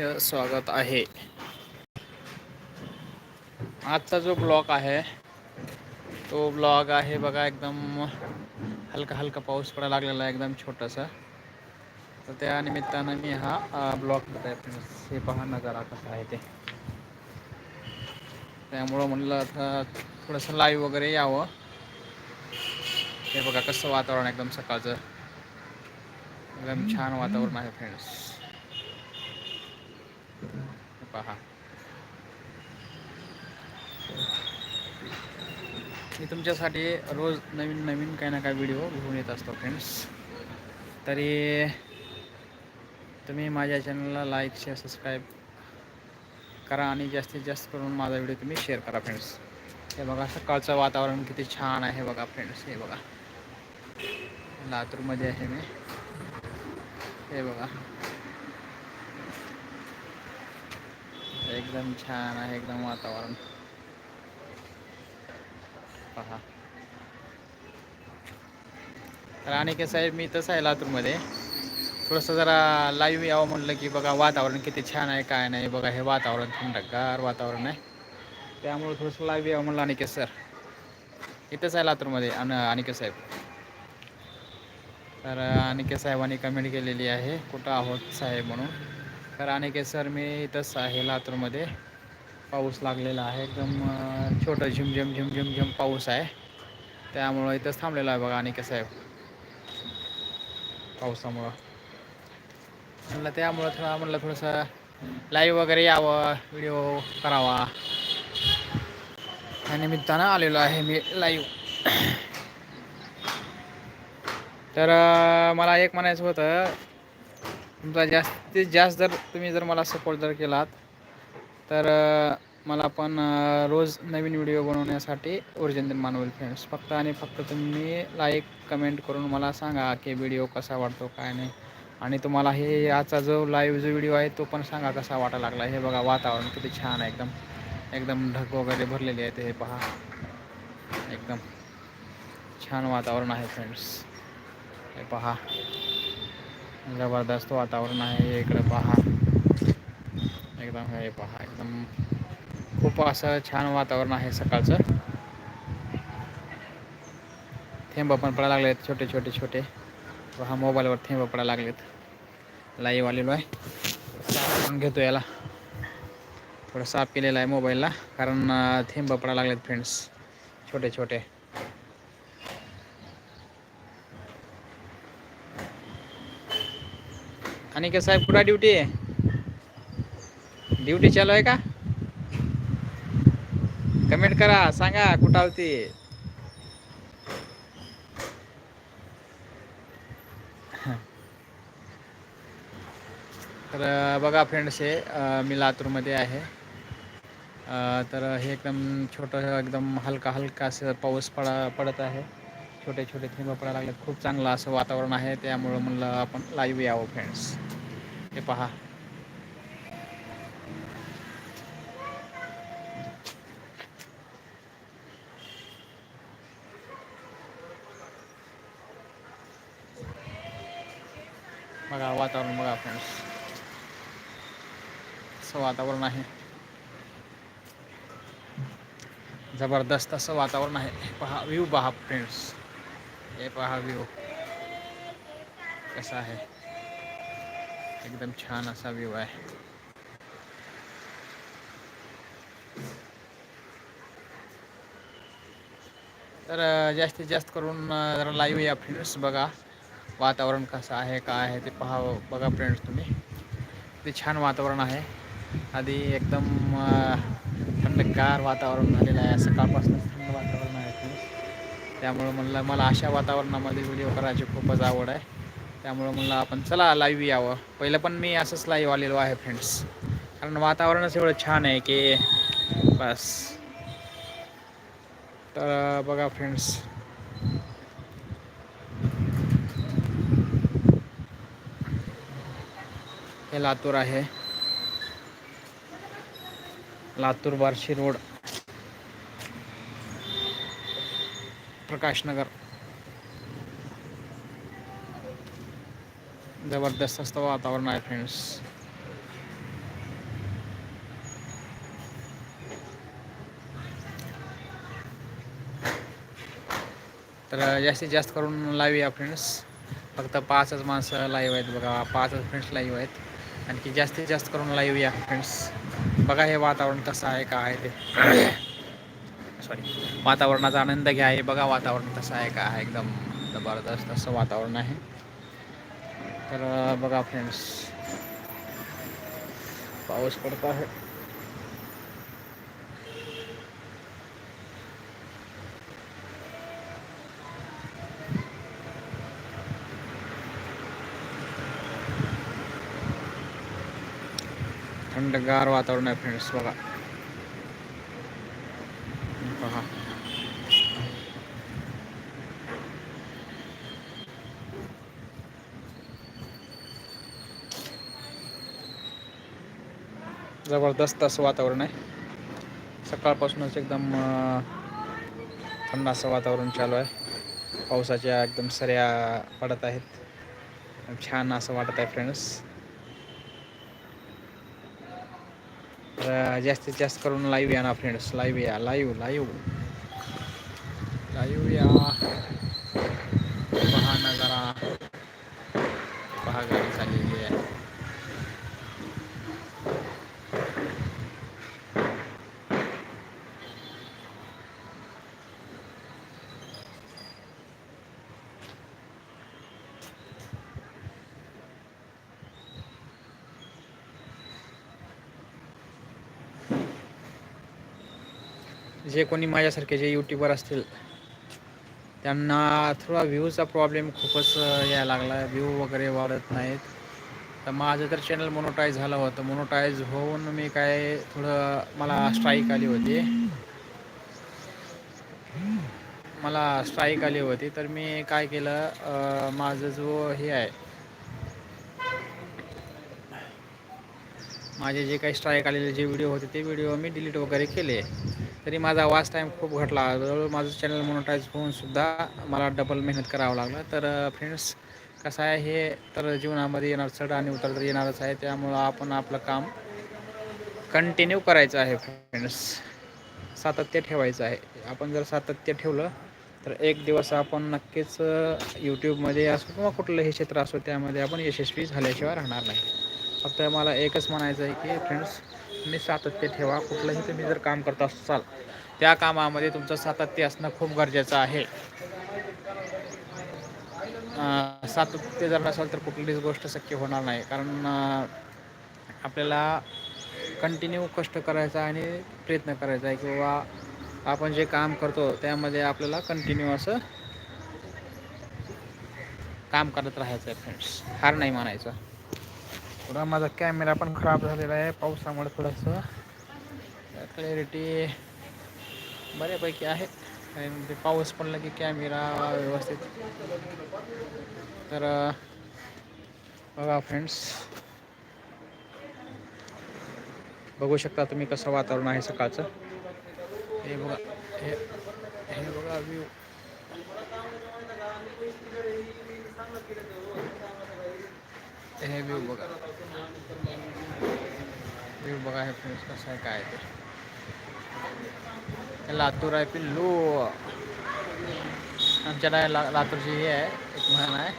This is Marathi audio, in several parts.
स्वागत आहे. आजचा जो ब्लॉक आहे तो ब्लॉग आहे बघा एकदम हलका हलका पाऊस पडायला लागलेला आहे एकदम छोटासा. तर त्या निमित्तानं मी हा ब्लॉग आहे हे पहा नजारा कसा आहे ते. त्यामुळं म्हणलं आता थोडंसं लाईव्ह वगैरे यावं. हे बघा कसं वातावरण एकदम सकाळचं. एकदम छान वातावरण आहे फ्रेंड्स पहा. मी तुमच्यासाठी रोज नवीन नवीन काही ना काही व्हिडिओ घेऊन येत असतो फ्रेंड्स तरी तुम्ही माझ्या चॅनलला लाईक शेअर सबस्क्राईब करा आणि जास्तीत जास्त करून माझा व्हिडिओ तुम्ही शेअर करा फ्रेंड्स हे बघा सकाळचं वातावरण किती छान आहे बघा फ्रेंड्स हे बघा. लातूरमध्ये आहे मी. हे बघा. एकदम छान आहे एकदम वातावरण. पहा. तर आणि साहेब मी तसं आहे लातूरमध्ये. थोडंसं जरा लाईव्ह यावं म्हटलं की बघा वातावरण किती छान आहे काय नाही. बघा हे वातावरण थंडगार वातावरण आहे. त्यामुळे थोडंसं लाईव्ह यावं म्हणलं अनिकेत सर इथंच आहे लातूरमध्ये अन अनिकेत साहेब. तर अनिकेत साहेबांनी कमेंट केलेली आहे कुठं आहोत साहेब म्हणून? तर अनिकेत सर मी इथंच आहे लातूरमध्ये. पाऊस लागलेला आहे एकदम छोटं झिमझिम झिमझिम झिम पाऊस आहे. त्यामुळं इथंच थांबलेलं आहे बघा अनिकेत साहेब. पावसामुळं. म्हणलं त्यामुळं थोडं म्हणलं थोडंसं लाईव्ह वगैरे यावं व्हिडिओ करावा. त्या निमित्तानं आलेलो आहे मी लाईव्ह तर मला एक म्हणायचं होतं तुमचा जास्तीत जास्त जर तुम्ही जर मला सपोर्ट जर केलात तर मला पण रोज नवीन व्हिडिओ बनवण्यासाठी ओरिजिनल होईल फ्रेंड्स फक्त आणि फक्त तुम्ही लाईक कमेंट करून मला सांगा की व्हिडिओ कसा वाटतो काय नाही. आणि तुम्हाला हे आजचा जो लाईव्ह जो व्हिडिओ आहे तो पण सांगा कसा वाटायला लागला. हे बघा वातावरण किती छान आहे एकदम एकदम ढग वगैरे भरलेले आहेत हे पहा. एकदम छान वातावरण आहे फ्रेंड्स हे पहा. जबरदस्त वातावरण आहे इकडं पहा. एकदम हे पहा एकदम खूप असं छान वातावरण आहे सकाळचं. थेंब पण पडायला लागलेत छोटे छोटे छोटे. पहा मोबाईलवर थेंब पडायला लागलेत. लाईव्ह आलेलो आहे. घेतो याला. थोडं साफ केलेला आहे मोबाईलला कारण थेंब पडायला लागलेत फ्रेंड्स छोटे छोटे. का साहेब कुठं ड्युटी आहे ड्युटी चालू आहे का? कमेंट करा, सांगा, कुठं होती तर, बघा फ्रेंड्स हे मी लातूरमध्ये आहे. तर हे एकदम छोटं, एकदम हलका हलका असं पाऊस पडा, पडत आहे. छोटे छोटे थेंब पडायला लागले खूप चांगलं असं वातावरण आहे. त्यामुळं म्हणलं आपण लाईव्ह यावं फ्रेंड्स हे पहा. बघा वातावरण बघा फ्रेंड्स असं वातावरण आहे. जबरदस्त असं वातावरण आहे. पहा व्ह्यू पहा फ्रेंड्स हे पहा व्ह्यू. कसा आहे? एकदम छान असा व्ह्यू आहे. तर जास्तीत जास्त करून जरा लाईव्ह या फ्रेंड्स बघा. वातावरण कसं आहे काय आहे ते पहा बघा फ्रेंड्स तुम्ही. ते छान वातावरण आहे. आधी एकदम थंडगार वातावरण झालेलं आहे. सकाळपासून त्यामुळं म्हणलं मला अशा वातावरणामध्ये व्हिडिओ करायची खूपच आवड आहे. त्यामुळं म्हणलं आपण चला लाईव्ह यावं. पहिलं पण मी असंच लाईव्ह आलेलो आहे फ्रेंड्स कारण वातावरणच एवढं छान आहे की बस. तर बघा फ्रेंड्स हे लातूर आहे. लातूर बार्शी रोड. प्रकाशनगर जबरदस्त असतं वातावरण आहे फ्रेंड्स तर जास्तीत जास्त करून लाईव्ह या फ्रेंड्स फक्त पाचच माणसं लाईव्ह आहेत बघा पाचच फ्रेंड्स लाईव्ह आहेत. आणखी जास्तीत जास्त करून लाईव्ह या फ्रेंड्स बघा हे वातावरण कसं आहे का आहे ते. सॉरी वातावरणाचा आनंद घ्या हे बघा वातावरण कसं आहे का आहे एकदम जबरदस्त असं वातावरण आहे. तर बघा फ्रेंड्स पाऊस पडत आहे. थंडगार वातावरण आहे फ्रेंड्स बघा पहा जबरदस्त असं वातावरण आहे. सकाळपासूनच एकदम थंड असं वातावरण चालू आहे. पावसाच्या एकदम सऱ्या पडत आहेत. छान असं वाटत आहे फ्रेंड्स तर जास्तीत जास्त करून लाईव्ह या ना फ्रेंड्स लाईव्ह या लाईव्ह लाईव्ह लाईव्ह या पहा नजारा पहा गाडी चाललेली आहे जे कोणी माझ्यासारखे जे यूट्यूबर असतील त्यांना थोडा व्ह्यूचा प्रॉब्लेम खूपच यायला लागला. व्ह्यू वगैरे वाढत नाहीत. तर माझं तर चॅनल मोनोटाईज झालं होतं. मोनोटाईज होऊन मी काय थोडं मला स्ट्राईक आली होती. मला स्ट्राईक आली होती. तर मी काय केलं माझं जो हे आहे माझे जे काही स्ट्राईक आलेले जे व्हिडिओ होते ते व्हिडिओ मी डिलीट वगैरे केले. तरी माझा वाच टाईम खूप घटला. जवळ माझं चॅनल मोनोटाईज होऊनसुद्धा मला डबल मेहनत करावं लागलं. तर फ्रेंड्स कसं आहे हे तर जीवनामध्ये येणार चढ आणि उतर तर येणारच आहे. त्यामुळं आपण आपलं काम कंटिन्यू करायचं आहे फ्रेंड्स सातत्य ठेवायचं आहे. आपण जर सातत्य ठेवलं तर एक दिवस आपण नक्कीच यूट्यूबमध्ये असो किंवा कुठलंही क्षेत्र असो त्यामध्ये आपण यशस्वी झाल्याशिवाय राहणार नाही. फक्त मला एकच म्हणायचं आहे की फ्रेंड्स तुम्ही सातत्य ठेवा. कुठलंही तुम्ही जर काम करत असाल त्या कामामध्ये तुमचं सातत्य असणं खूप गरजेचं आहे. सातत्य जर नसेल तर कुठलीच गोष्ट शक्य होणार नाही. कारण आपल्याला कंटिन्यू कष्ट करायचा आणि प्रयत्न करायचा आहे किंवा आपण जे काम करतो त्यामध्ये आपल्याला कंटिन्यू असं काम करत राहायचं आहे फ्रेंड्स हार नाही मानायचं. थोडा माझा कॅमेरा पण खराब झालेला आहे पावसामुळे थोडंसं. क्लॅरिटी बऱ्यापैकी आहे आणि ते पाऊस पडला की कॅमेरा व्यवस्थित. तर बघा फ्रेंड्स बघू शकता तुम्ही कसं वातावरण आहे सकाळचं. हे बघा हे हे बघा व्ह्यू हे व्ह्यू बघा. व्ह्यू बघा हे फ्रेंड्स कसं आहे काय ते. लातूर आहे पिल्लू. आमच्या ला लातूरची हे आहे एक म्हण आहे.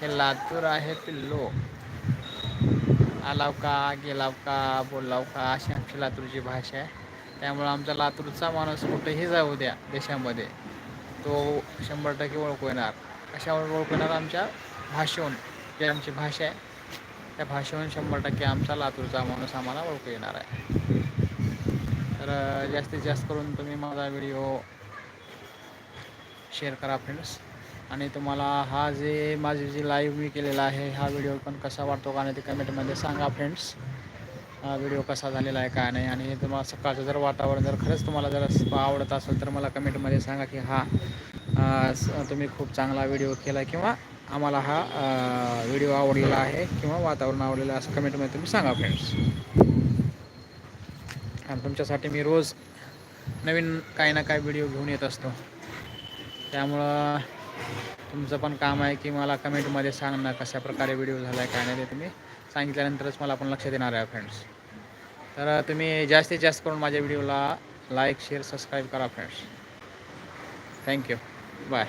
हे लातूर आहे पिल्लू. आलाव का गेलाव का बोललाव का अशी आमची लातूरची भाषा आहे. त्यामुळं आमचा लातूरचा माणूस कुठेही जाऊ द्या देशामध्ये. तो शंभर टक्के ओळखू येणार. कशावर ओळखू येणार? आमच्या भाषेहून जी आमची भाषा आहे. त्या भाषेहून शंभर टक्के आमचा लातूरचा माणूस आम्हाला ओळखू येणार आहे. तर जास्तीत जास्त करून तुम्ही माझा व्हिडिओ शेअर करा फ्रेंड्स. आणि तुम्हाला हा जे माझी जी लाईव्ह मी केलेला आहे हा व्हिडिओ पण कसा वाटतो का नाही ते कमेंटमध्ये सांगा फ्रेंड्स. हा व्हिडिओ कसा झालेला आहे काय नाही. आणि तुम्हाला सकाळचं जर वातावरण जर खरंच तुम्हाला जर आवडत असेल तर मला कमेंटमध्ये सांगा की हा तुम्ही खूप चांगला व्हिडिओ केला किंवा आम्हाला हा व्हिडिओ आवडलेला आहे किंवा वातावरण आवडलेलं असं कमेंटमध्ये तुम्ही सांगा फ्रेंड्स आणि तुमच्यासाठी मी रोज नवीन काही ना काही व्हिडिओ घेऊन येत असतो. त्यामुळं तुमचं पण काम आहे की मला कमेंटमध्ये सांगणं कशा प्रकारे व्हिडिओ झाला आहे काय नाही ते तुम्ही सांगितल्यानंतरच मला पण लक्ष देणार आहे फ्रेंड्स तर तुम्ही जास्तीत जास्त करून माझ्या व्हिडिओला लाईक शेअर सबस्क्राईब करा फ्रेंड्स थँक्यू बाय